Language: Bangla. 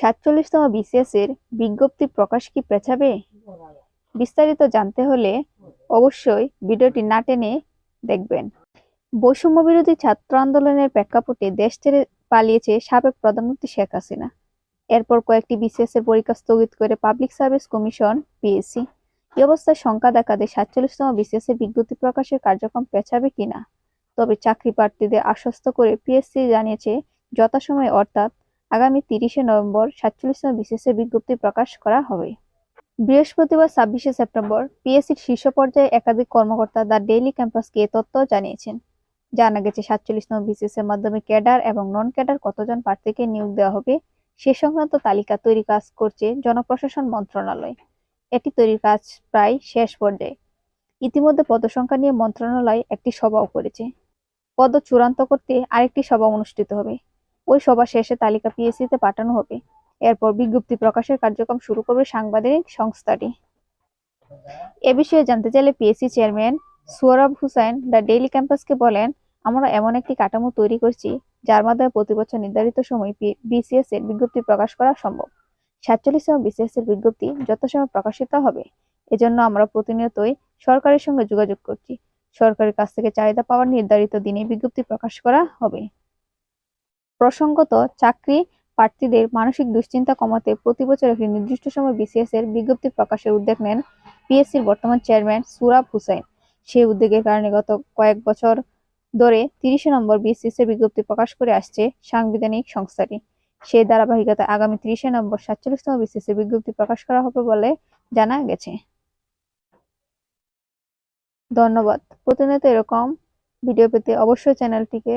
সাতচল্লিশতম বিসিএস এর বিজ্ঞপ্তি প্রকাশ কি পেছাবে? বিস্তারিত জানতে হলে অবশ্যই ভিডিওটি না টেনে দেখবেন। বৈষম্য বিরোধী ছাত্র আন্দোলনের প্রেক্ষাপটে দেশ ছেড়ে পালিয়েছে সাবেক প্রধানমন্ত্রী শেখ হাসিনা। এরপর কয়েকটি বিসিএস এর পরীক্ষা স্থগিত করে পাবলিক সার্ভিস কমিশন, পিএসসি। এই অবস্থায় শঙ্কা দেখা দেয় সাতচল্লিশতম বিসিএস এর বিজ্ঞপ্তি প্রকাশের কার্যক্রম পেছাবে কিনা? তবে চাকরি প্রার্থীদের আশ্বস্ত করে পিএসসি জানিয়েছে, যথাসময়ে অর্থাৎ আগামী তিরিশে নভেম্বর সাতচল্লিশতম বিসিএস এর বিজ্ঞপ্তি প্রকাশ করা হবে। বৃহস্পতিবার ছাব্বিশে সেপ্টেম্বর পিএসসির শীর্ষ পর্যায়ে একাধিক কর্মকর্তা দ্য ডেইলি ক্যাম্পাসকে এ তথ্য জানিয়েছেন। জানা গেছে, সাতচল্লিশতম বিসিএস এর মাধ্যমে ক্যাডার এবং নন ক্যাডার কতজন প্রার্থীকে নিয়োগ দেওয়া হবে সে সংক্রান্ত তালিকা তৈরি কাজ করছে জনপ্রশাসন মন্ত্রণালয়। এটি তৈরির কাজ প্রায় শেষ পর্যায়ে। ইতিমধ্যে পদসংখ্যা নিয়ে মন্ত্রণালয় একটি সভাও করেছে। পদ চূড়ান্ত করতে আরেকটি সভা অনুষ্ঠিত হবে। ওই সভা শেষে তালিকা পিএসসিতে পাঠানো হবে। এরপর বিজ্ঞপ্তি প্রকাশের কার্যক্রম শুরু করবে সাংবাদিক সংস্থাটি। এ বিষয়ে জানতে চাইলে PSC chairman Sohrab Hossain the daily ক্যাম্পাসকে বলেন, আমরা এমন একটি কাঠামো তৈরি করছি, যার মাধ্যমে প্রতি বছর নির্ধারিত সময় বিসিএস এর বিজ্ঞপ্তি প্রকাশ করা সম্ভব। সাতচল্লিশতম বিসিএস এর বিজ্ঞপ্তি যথাসময় প্রকাশিত হবে। এজন্য আমরা প্রতিনিয়তই সরকারের সঙ্গে যোগাযোগ করছি। সরকারের কাছ থেকে চাহিদা পাওয়ার নির্ধারিত দিনে বিজ্ঞপ্তি প্রকাশ করা হবে। প্রসঙ্গত, চাকরি প্রার্থীদের মানসিক দুশ্চিন্তা কমাতে প্রতি বছর একটি নির্দিষ্ট সময় বিসিএস এর বিজ্ঞপ্তি প্রকাশের উদ্যোগ নেন পিএসসির বর্তমান চেয়ারম্যান সুরাব হুসাইন। সেই উদ্যোগের কারণে গত কয়েক বছর ধরে তিরিশে নম্বর বিসিএস এর বিজ্ঞপ্তি প্রকাশ করে আসছে সাংবিধানিক সংস্থাটি। সেই ধারাবাহিকতায় আগামী তিরিশে নম্বর সাতচল্লিশতম বিসিএস এর বিজ্ঞপ্তি প্রকাশ করা হবে বলে জানা গেছে। ধন্যবাদ। প্রতিনিয়ত এরকম ভিডিও পেতে অবশ্যই চ্যানেলটিকে